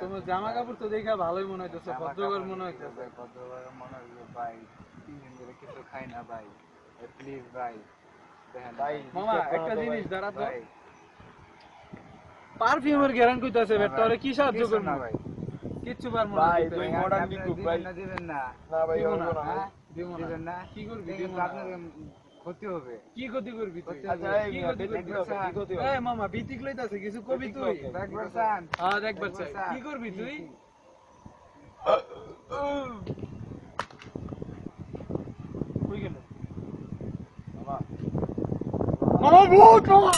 তোমার জামা কাপড় তো দেখা ভালোই মনে হইতেছে কাপড় মনে হইতেছে। ভাই, মনে হইল ভাই তিন দিন ধরে কিছু খাই না ভাই প্লিজ ভাই ভাই মামা একটা জিনিস দাঁড়া তো পারফিউমের গ্যারান্টি কইতাছে বেটা ওরে কি সাহায্য করব না ভাই। কিচ্ছু পারব না ভাই, তুই হ্যাঁ, বিকুপ ভাই। না, দিবেন না। না ভাই, হইবো না, হ্যাঁ? দিব না। দিবেন না। কি করবি। আপনার ক্ষতি হবে। কি ক্ষতি করবি তুই? আচ্ছা, এই হবে? মামা বিতিক লইতাছে কিছু কবি তুই? দেখবার চান হ্যাঁ দেখবার দেখবার চান? কি করবি তুই? কই গেল? মামা। মামা ভূত মামা!